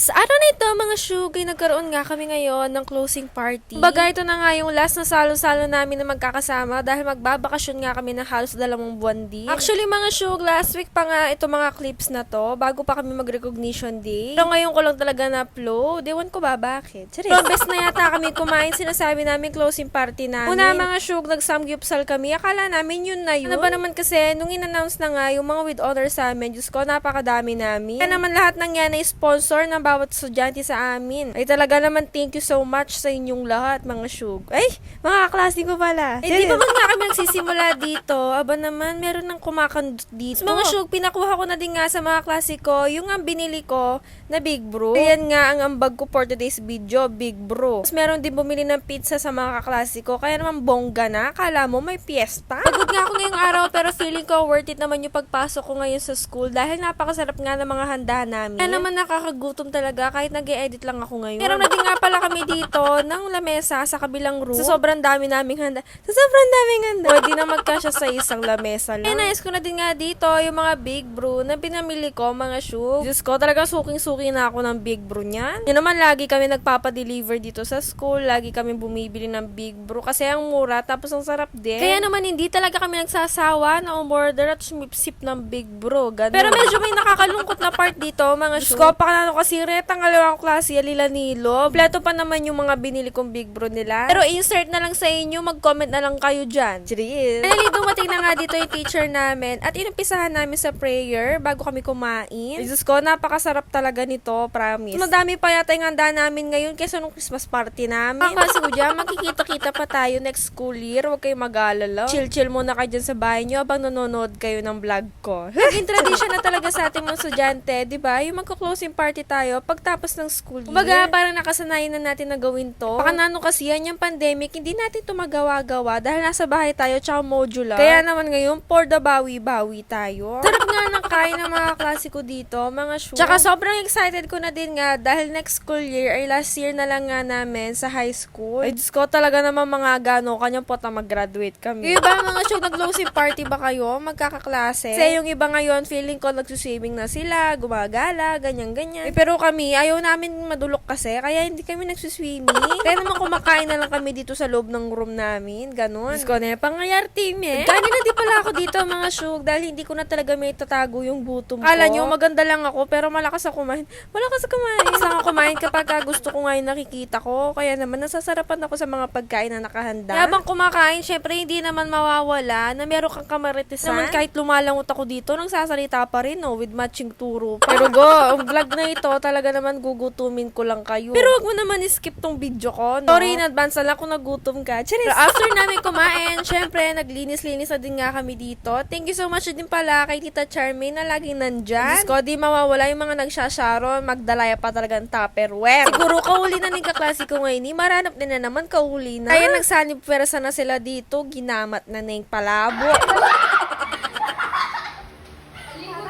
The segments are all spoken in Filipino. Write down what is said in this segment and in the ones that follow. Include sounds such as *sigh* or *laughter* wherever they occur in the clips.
Sa araw na ito, mga Shugay, nagkaroon nga kami ngayon ng closing party. Baga, ito na nga yung last na salo-salo namin na magkakasama dahil magbabakasyon nga kami ng halos dalawang buwan din. Actually, mga Shug, last week pa nga ito mga clips na to, bago pa kami mag-recognition day. Pero ngayon ko lang talaga na-upload. Ewan ko ba bakit? Charis. *laughs* Best na yata kami kumain, sinasabi namin closing party namin. Una, mga Shug, nag-samgyupsal kami. Akala namin yun na yun. Ano ba naman kasi, nung in-announce na nga yung mga with honor sa amin, Diyos ko, napakadami namin. Kaya naman lahat ng yan ay sponsor ng bawat estudyante sa amin. Ay talaga naman thank you so much sa inyong lahat, mga Shug. Ay, mga kaklase ko pala. Eh, di ba man nga kami nagsisimula dito? Aba naman, meron ng kumakandot dito. Mga Shug, pinakuha ko na din nga sa mga klase ko, yung ang binili ko na Big Bro. Ayan nga ang ambag ko for today's video, Big Bro. Tapos meron din bumili ng pizza sa mga kaklase ko, kaya naman bongga na. Akala mo may piyesta? Pagod nga ako ngayong araw, pero feeling ko worth it naman yung pagpasok ko ngayon sa school dahil napakasarap nga ng mga handa namin. Kaya naman nakakagutom talaga kahit nag edit lang ako ngayon. Pero na din nga pala kami dito *laughs* ng lamesa sa kabilang room. Sa sobrang dami naming handa. Sa sobrang daming handa. Pwede na magkasya sa isang lamesa lang. Eh, nais ko na din nga dito yung mga big brew na pinamili ko, mga shoe. Diyos ko, talaga suking-suki na ako ng big brew niyan. Yun naman, lagi kami nagpapadeliver dito sa school. Lagi kami bumibili ng big brew kasi ang mura tapos ang sarap din. Kaya naman, hindi talaga kami nagsasawa na umorder at sumipsip ng big brew. Ganun. Pero medyo may *laughs* nakakalungkot na part dito, mga shoe. Diyos ko, pakanano kasi retang alawang klase, alila nilo. Kompleto pa naman yung mga binili kong big brew nila. Pero insert na lang sa inyo, mag-comment na lang kayo dyan. Cheers! Finally, dumating na nga dito yung teacher namin at inumpisahan namin sa prayer bago kami kumain. Jesus ko, napakasarap talaga nito, promise. Madami pa yata yung handa namin ngayon kaysa nung Christmas party namin. Kasi dyan, makikita-kita pa tayo next school year. Huwag kayong mag-aalala. Chill-chill muna kayo dyan sa bahay nyo habang nanonood kayo ng vlog ko. Naging tradition na talaga sa ating mga estudyante, di ba? Yung magko-closing party tayo pagtapos ng school year. Kumbaga, parang nakasanayan na natin na gawin to. Baka nano kasi yan, yung pandemic, hindi natin to magawa-gawa dahil nasa bahay tayo tsaka modular. Kaya naman ngayon, for the bawi-bawi tayo. Sarap nga ng kain ng mga klasiko dito, mga shoe. Tsaka sobrang excited ko na din nga dahil next school year ay last year na lang nga namin sa high school. Ay, Diyos ko talaga naman mga gano, kanyang po na mag-graduate kami. Yung iba mga show, nag-closing party ba kayo? Magkakaklase? Kasi yung iba ngayon, feeling ko nagsuswimming na sila, gumagala, ganyan-ganyan. Eh, pero kami, ayaw namin madulok kasi, kaya hindi kami nagsuswimming. kaya naman kumakain na lang kami dito sa loob ng room namin, ganun. Diyos ko na yung pangayar team eh. Kanina di pala ako dito mga shug dahil hindi ko na talaga may tatago yung gutom ko. Kala nyo, maganda lang ako pero malakas ako kumain. Malakas ako kumain. Malakas ako kumain kapag ka gusto ko ngayon nakikita ko. Kaya naman nasasarapan ako sa mga pagkain na nakahanda. Habang kumakain, syempre hindi naman mawawala na meron kang kamaritisan. Naman kahit lumalangot ako dito, nagsasalita pa rin no, with matching turo. Pero go, ang vlog na ito talaga naman gugutumin ko lang kayo. Pero wag mo naman skip tong video ko, no? Sorry in advance na lang kung nagutom ka. Charis. Pero after namin kumain, *laughs* syempre naglinis-linis na din nga kami dito. Thank you so much din pala kay Tita Charmaine na laging nandyan. Diyos ko, di mawawala yung mga nagsasharon, magdalaya pa talagang tupperware. Siguro kahuli na ni kaklase ko ngayon, ni maranap din na naman kahuli na. Kaya nagsanib pwersa na sila dito, ginamat na na yung palabo.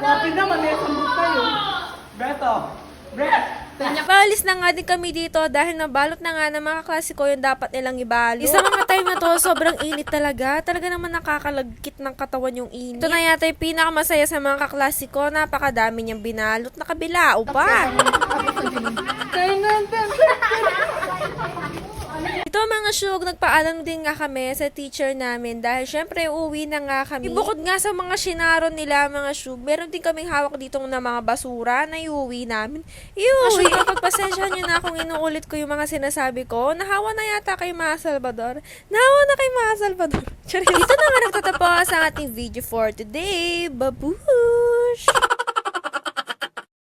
Wapi naman, may sambut kayo. Beto. Brett. Paalis na nga din kami dito dahil nabalot na nga ng mga klase ko yung dapat nilang ibalot. Isa mga time na to, sobrang init talaga. Talaga naman nakakalagkit ng katawan yung init. Ito na yata yung pinakamasaya sa mga kaklase ko. Napakadami niyang binalot. Nakabilao pa. Kayo nga, Ito mga syug, nagpaalam din nga kami sa teacher namin dahil syempre uuwi na nga kami. Ibukod nga sa mga sinaron nila mga syug, meron din kaming hawak dito na mga basura na iuwi namin. Iuwi, pagpasensya nyo na kung inuulit ko yung mga sinasabi ko. Nahawa na yata kay mga Salvador. Nahawa na kay mga Salvador. *laughs* Dito na nga nagtatapos ang ating video for today. Babush!